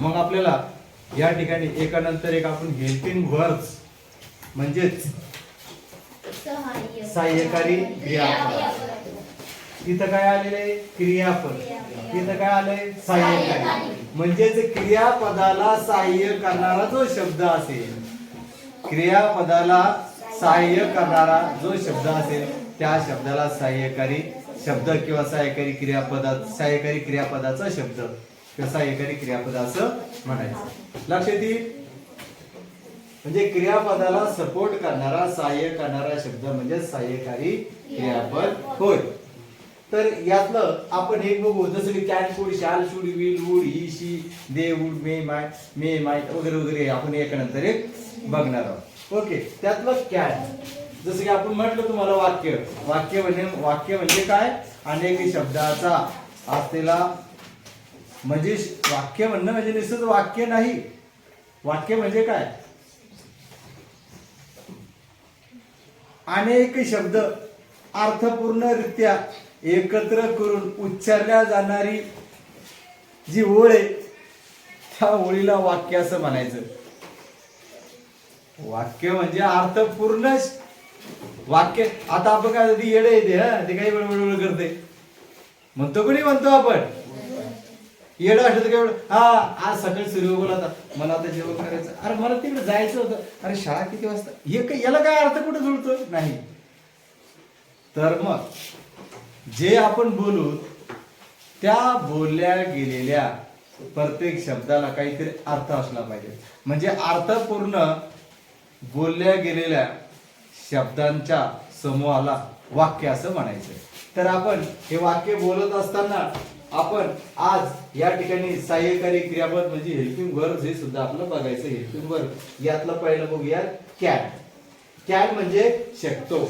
मग आपल्याला या ठिकाणी एकानंतर एक आपण हेल्पिंग वर्ड्स म्हणजेच सहाय्यकारी क्रियापद. तिथं काय आलेले क्रियापद. तिथं काय आलंय? सहाय्यकारी. म्हणजेच क्रियापदाला सहाय्य करणारा जो शब्द असेल क्रियापदाला सहाय्य करणारा जो शब्द असेल त्या शब्दाला सहाय्यकारी शब्द किंवा सहाय्यकारी क्रियापदा सहाय्यकारी क्रियापदाचा शब्द. किंवा सहाय्यकारी क्रियापद असं म्हणायचं. लक्षात येईल? म्हणजे क्रियापदाला सपोर्ट करणारा सहाय्य करणारा शब्द म्हणजे सहाय्यकारी क्रियापद होय. तर यातलं आपण एक बघू जसं की can could shall should will would he she they would may might may might वगैरे वगैरे आपण एकानंतर एक बघणार आहोत. ओके त्यातलं कॅन जसं की आपण म्हटलं तुम्हाला वाक्य. वाक्य म्हणजे वाक्य म्हणजे काय? अनेक शब्दाचा असलेला म्हणजे वाक्य म्हणणं म्हणजे नुसतं वाक्य नाही. वाक्य म्हणजे काय? अनेक शब्द अर्थपूर्णरित्या एकत्र करून उच्चारल्या जाणारी जी ओळ आहे त्या ओळीला वाक्य असं म्हणायचं. वाक्य म्हणजे अर्थपूर्ण वाक्य. आता आपण काय येडे येते हा? ते काही बडबड करते. म्हणतो कोणी म्हणतो आपण? येडं वाटत काय एवढं? हा आज सकाळी सूर्य होता मला आता जेवण करायचं. अरे मला तिकडे जायचं होतं. अरे शाळा किती वाजता? हे काय याला काय अर्थ कुठे जुळतो नाही. तर मग जे आपण बोलू त्या बोलल्या गेलेल्या प्रत्येक शब्दाला काहीतरी अर्थ असला पाहिजे. म्हणजे अर्थपूर्ण बोलल्या गेलेल्या शब्दांच्या समूहाला वाक्य असं म्हणायचं. तर आपण हे वाक्य बोलत असताना आपण आज या ठिकाणी सहाय्यकारी क्रियापद म्हणजे हेल्पिंग वर्ब हे सुद्धा आपलं बघायचं हेल्पिंग वर्ब. यातलं पहिलं बघूया कॅन. कॅन म्हणजे शकतो.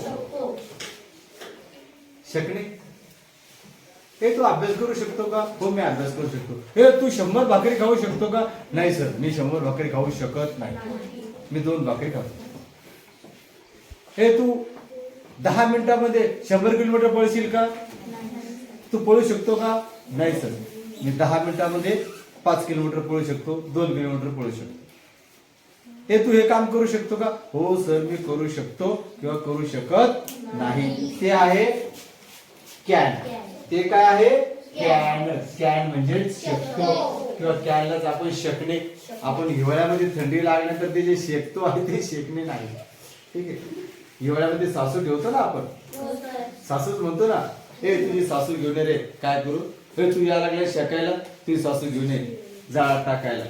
शकणे. हे तू अभ्यास करू शकतो का? हो मी अभ्यास करू शकतो. हे तू शंभर भाकरी खाऊ शकतो का? नाही सर. मी शंभर भाकरी खाऊ शकत नाही. मी दोन भाकरी खाऊ. हे तू दहा मिनिटामध्ये शंभर किलोमीटर पळशील का? तू पळू शकतो का? नाही सर. मी दहा मिनिटामध्ये पाच किलोमीटर पळू शकतो दोन किलोमीटर पळू शकतो. हे तू हे काम करू शकतो का? हो सर मी करू शकतो किंवा करू शकत नाही. ते आहे कॅन. ते काय आहे? कॅन. कॅन म्हणजे शकतो. किंवा कॅनलाच आपण शकणे. आपण हिवाळ्यामध्ये थंडी लागल्यानंतर ते जे शेकतो आहे ते शेकणे नाही. ठीक आहे? हिवाळ्यामध्ये सासू ठेवतो ना आपण? सासूच म्हणतो ना ए तुझी सासू घेऊन ये रे. काय करू? हे तू या लागल्या शेकायला तुझी सासू घेऊन ये. जाळा टाकायला.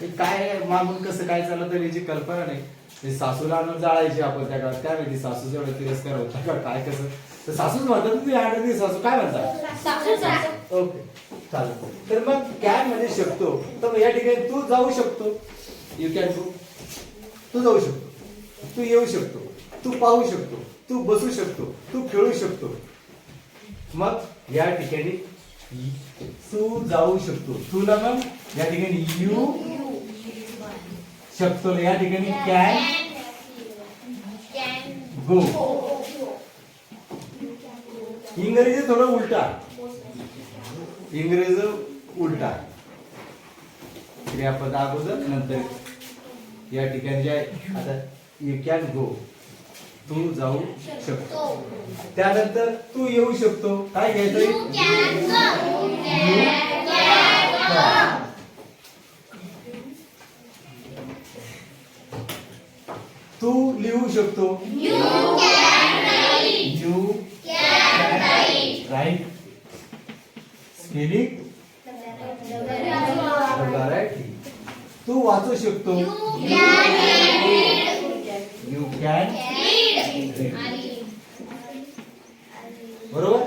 हे काय मागून कसं काय चाललं तर याची कल्पना नाही. ते सासूला आणून जाळायची आपण त्या काळात. काय माहिती सासूचा एवढा तिरस्कार होता का? काय कसं? तर सासूच म्हणतात तुम्ही आठ सासू. काय म्हणतात? ओके चालेल. तर मग कॅन म्हणजे शकतो? तर मग या ठिकाणी तू जाऊ शकतो. यू कॅन गो तू जाऊ शकतो. तू येऊ शकतो. तू पाहू शकतो. तू बसू शकतो. तू खेळू शकतो. मग या ठिकाणी तू जाऊ शकतो. तू ना मग या ठिकाणी यू शकतो. या ठिकाणी कॅन गो. इंग्रजी थोडं उलटा. इंग्रजी उलटा. क्रियापद अगोदर नंतर या ठिकाणी जे आता यू कॅन गो तू जाऊ शकतो. त्यानंतर तू येऊ शकतो. काय घ्यायचं तू लिहू शकतो. यू राईट स्पेलिंग तू वाचू शकतो. यू कॅन बरोबर?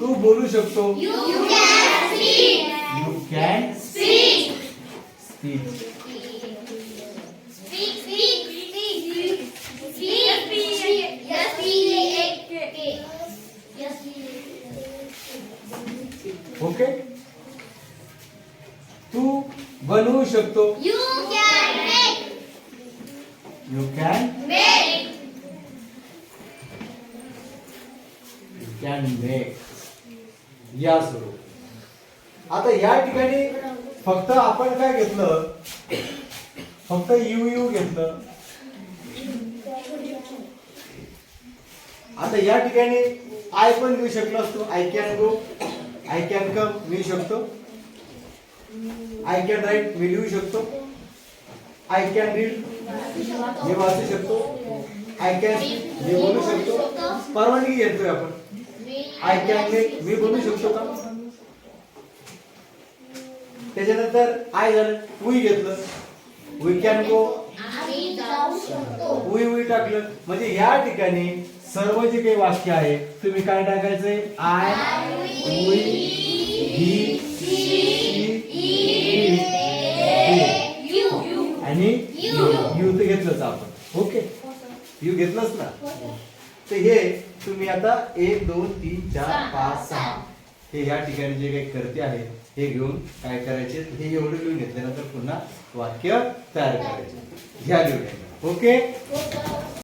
तू बोलू शकतो. यू कॅन स्पीच ओके तू बनवू शकतो. Can make, you can you या स्वरूप आता या ठिकाणी फक्त आपण काय घेतलं? फक्त यू यू घेतलं. आता या ठिकाणी आय पण लिहू शकलो असतो. I can go I can come लिहू शकतो. आय कॅन राईट मी लिहू शकतो. आय कॅन रीड मी वाचू शकतो. आय कॅन मी बोलू शकतो. परवानगी घेतोय आपण. आय कॅन मेक मी बनू शकतो का? त्याच्यानंतर आय झालं वी घेतलं. We can go we we टाकलं. म्हणजे या ठिकाणी सर्व जे काही वाक्य आहे तुम्ही काय टाकायचंय आय वी ही आणि यू तर घेतलंच आपण. ओके? यू घेतलंच ना? तर हे तुम्ही आता एक दोन तीन चार पाच सहा. हे या ठिकाणी जे काही करते आहे हे घेऊन काय करायचे? हे एवढं लिहून घेतल्यानंतर पुन्हा वाक्य तयार करायचे. घ्या लिहून ओके?